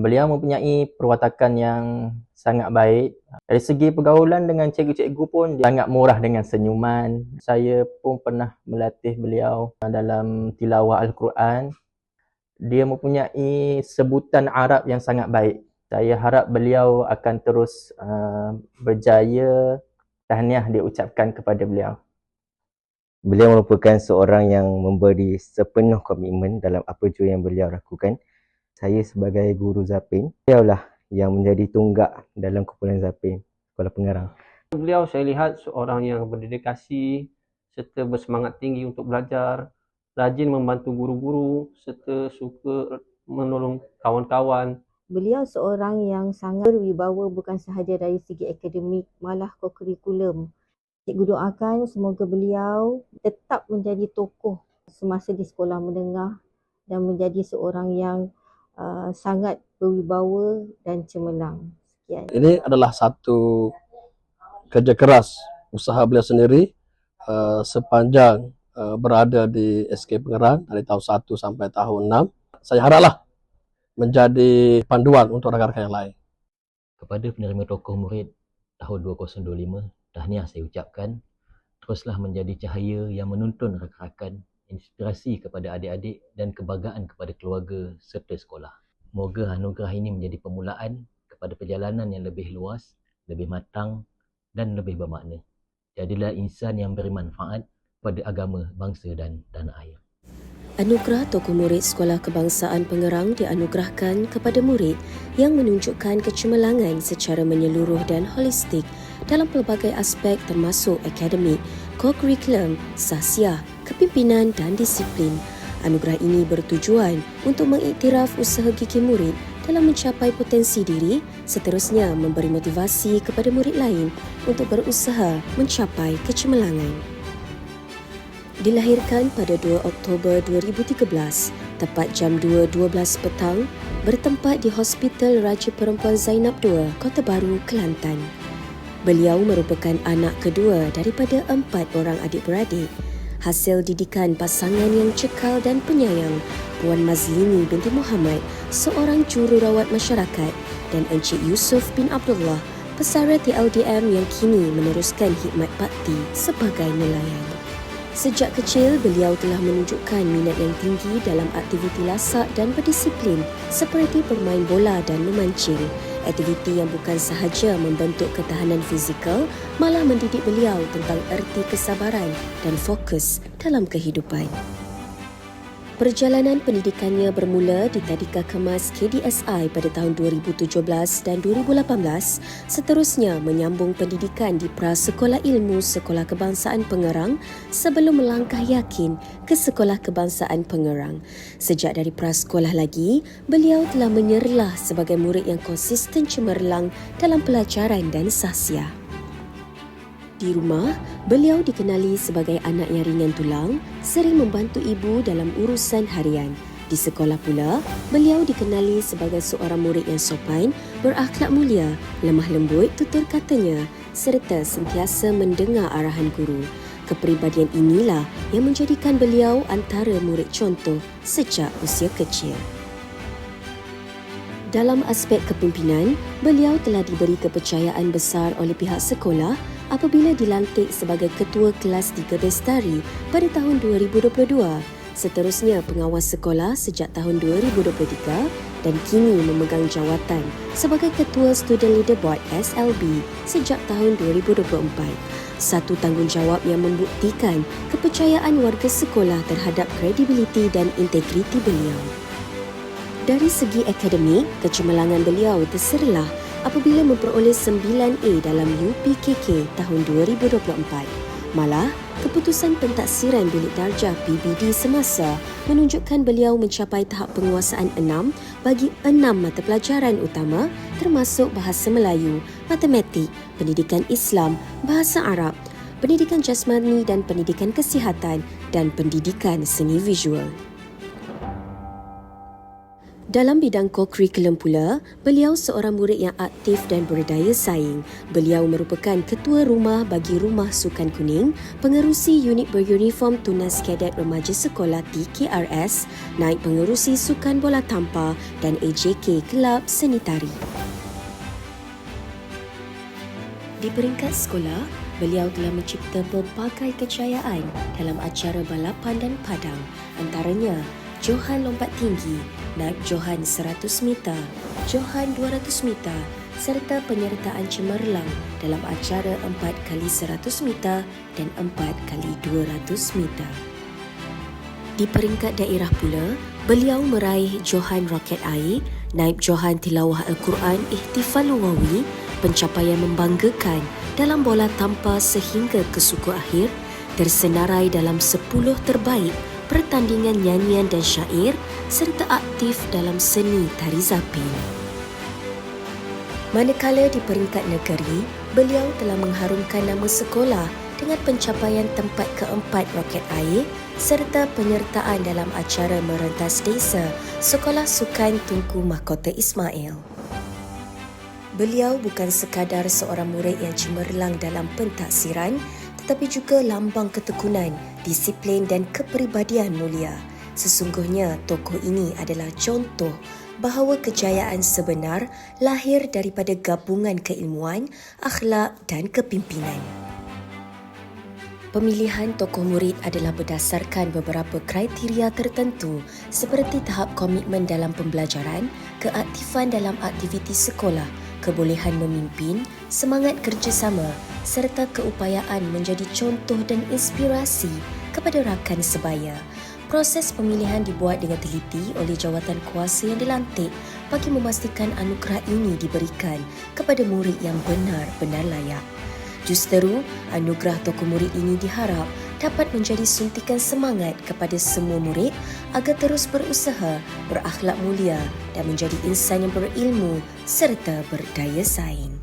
Beliau mempunyai perwatakan yang sangat baik. Dari segi pergaulan dengan cikgu-cikgu pun dia sangat murah dengan senyuman. Saya pun pernah melatih beliau dalam tilawah Al-Quran. Dia mempunyai sebutan Arab yang sangat baik. Saya harap beliau akan terus uh, berjaya. Tahniah dia ucapkan kepada beliau. Beliau merupakan seorang yang memberi sepenuh komitmen dalam apa jua yang beliau lakukan saya sebagai guru Zapin, beliaulah yang menjadi tunggak dalam kumpulan Zapin, Sekolah Pengarang. Beliau saya lihat seorang yang berdedikasi serta bersemangat tinggi untuk belajar, rajin membantu guru-guru serta suka menolong kawan-kawan. Beliau seorang yang sangat berwibawa bukan sahaja dari segi akademik, malah kurikulum. Cikgu doakan semoga beliau tetap menjadi tokoh semasa di sekolah menengah dan menjadi seorang yang Uh, sangat berwibawa dan cemerlang. Sekian. Ini adalah satu kerja keras usaha beliau sendiri uh, sepanjang uh, berada di SK Pengerang dari tahun 1 sampai tahun 6. Saya haraplah menjadi panduan untuk rakan-rakan yang lain. Kepada penerima tokoh murid tahun 2025, tahniah saya ucapkan teruslah menjadi cahaya yang menuntun rakan-rakan inspirasi kepada adik-adik dan kebanggaan kepada keluarga serta sekolah. Moga anugerah ini menjadi permulaan kepada perjalanan yang lebih luas, lebih matang dan lebih bermakna. Jadilah insan yang beri manfaat pada agama, bangsa dan tanah air. Anugerah Tokoh Murid Sekolah Kebangsaan Pengerang dianugerahkan kepada murid yang menunjukkan kecemerlangan secara menyeluruh dan holistik dalam pelbagai aspek termasuk akademik, co-curriculum, sasiah, kepimpinan dan disiplin. Anugerah ini bertujuan untuk mengiktiraf usaha gigi murid dalam mencapai potensi diri, seterusnya memberi motivasi kepada murid lain untuk berusaha mencapai kecemerlangan dilahirkan pada 2 Oktober 2013 tepat jam 2.12 petang bertempat di Hospital Raja Perempuan Zainab II, Kota Baru, Kelantan. Beliau merupakan anak kedua daripada empat orang adik-beradik. Hasil didikan pasangan yang cekal dan penyayang, Puan Mazlini binti Muhammad, seorang jururawat masyarakat dan Encik Yusuf bin Abdullah, pesara TLDM yang kini meneruskan khidmat bakti sebagai nelayan. Sejak kecil, beliau telah menunjukkan minat yang tinggi dalam aktiviti lasak dan berdisiplin seperti bermain bola dan memancing. Aktiviti yang bukan sahaja membentuk ketahanan fizikal, malah mendidik beliau tentang erti kesabaran dan fokus dalam kehidupan. Perjalanan pendidikannya bermula di Tadika Kemas KDSI pada tahun 2017 dan 2018, seterusnya menyambung pendidikan di Prasekolah Ilmu Sekolah Kebangsaan Pengerang sebelum melangkah yakin ke Sekolah Kebangsaan Pengerang. Sejak dari prasekolah lagi, beliau telah menyerlah sebagai murid yang konsisten cemerlang dalam pelajaran dan sahsiah. Di rumah, beliau dikenali sebagai anak yang ringan tulang, sering membantu ibu dalam urusan harian. Di sekolah pula, beliau dikenali sebagai seorang murid yang sopan, berakhlak mulia, lemah lembut tutur katanya serta sentiasa mendengar arahan guru. Kepribadian inilah yang menjadikan beliau antara murid contoh sejak usia kecil. Dalam aspek kepimpinan, beliau telah diberi kepercayaan besar oleh pihak sekolah apabila dilantik sebagai ketua kelas 3 Bestari pada tahun 2022. Seterusnya pengawas sekolah sejak tahun 2023 dan kini memegang jawatan sebagai ketua Student Leader Board SLB sejak tahun 2024. Satu tanggungjawab yang membuktikan kepercayaan warga sekolah terhadap kredibiliti dan integriti beliau. Dari segi akademik, kecemerlangan beliau terserlah apabila memperoleh 9A dalam UPKK tahun 2024. Malah, keputusan pentaksiran bilik darjah PBD semasa menunjukkan beliau mencapai tahap penguasaan 6 bagi 6 mata pelajaran utama termasuk bahasa Melayu, matematik, pendidikan Islam, bahasa Arab, pendidikan jasmani dan pendidikan kesihatan dan pendidikan seni visual. Dalam bidang kokurikulum pula, beliau seorang murid yang aktif dan berdaya saing. Beliau merupakan ketua rumah bagi Rumah Sukan Kuning, pengerusi unit beruniform Tunas Kadet Remaja Sekolah TKRS, naik pengerusi Sukan Bola Tampar dan AJK Kelab Seni Tari. Di peringkat sekolah, beliau telah mencipta pelbagai kejayaan dalam acara balapan dan padang, antaranya Johan Lompat Tinggi, naib Johan 100 meter, Johan 200 meter serta penyertaan cemerlang dalam acara 4x100 meter dan 4x200 meter. Di peringkat daerah pula, beliau meraih Johan Roket Air, naib Johan Tilawah Al-Quran Ihtifal Wawi, pencapaian membanggakan dalam bola tampar sehingga ke suku akhir, tersenarai dalam 10 terbaik pertandingan nyanyian dan syair serta aktif dalam seni tari zapin. Manakala di peringkat negeri, beliau telah mengharumkan nama sekolah dengan pencapaian tempat keempat roket air serta penyertaan dalam acara merentas desa Sekolah Sukan Tunku Mahkota Ismail. Beliau bukan sekadar seorang murid yang cemerlang dalam pentaksiran, tetapi juga lambang ketekunan, disiplin dan kepribadian mulia. Sesungguhnya tokoh ini adalah contoh bahawa kejayaan sebenar lahir daripada gabungan keilmuan, akhlak dan kepimpinan. Pemilihan tokoh murid adalah berdasarkan beberapa kriteria tertentu seperti tahap komitmen dalam pembelajaran, keaktifan dalam aktiviti sekolah, kebolehan memimpin, semangat kerjasama serta keupayaan menjadi contoh dan inspirasi kepada rakan sebaya. Proses pemilihan dibuat dengan teliti oleh jawatan kuasa yang dilantik bagi memastikan anugerah ini diberikan kepada murid yang benar-benar layak. Justeru, anugerah tokoh murid ini diharap dapat menjadi suntikan semangat kepada semua murid agar terus berusaha, berakhlak mulia dan menjadi insan yang berilmu serta berdaya saing.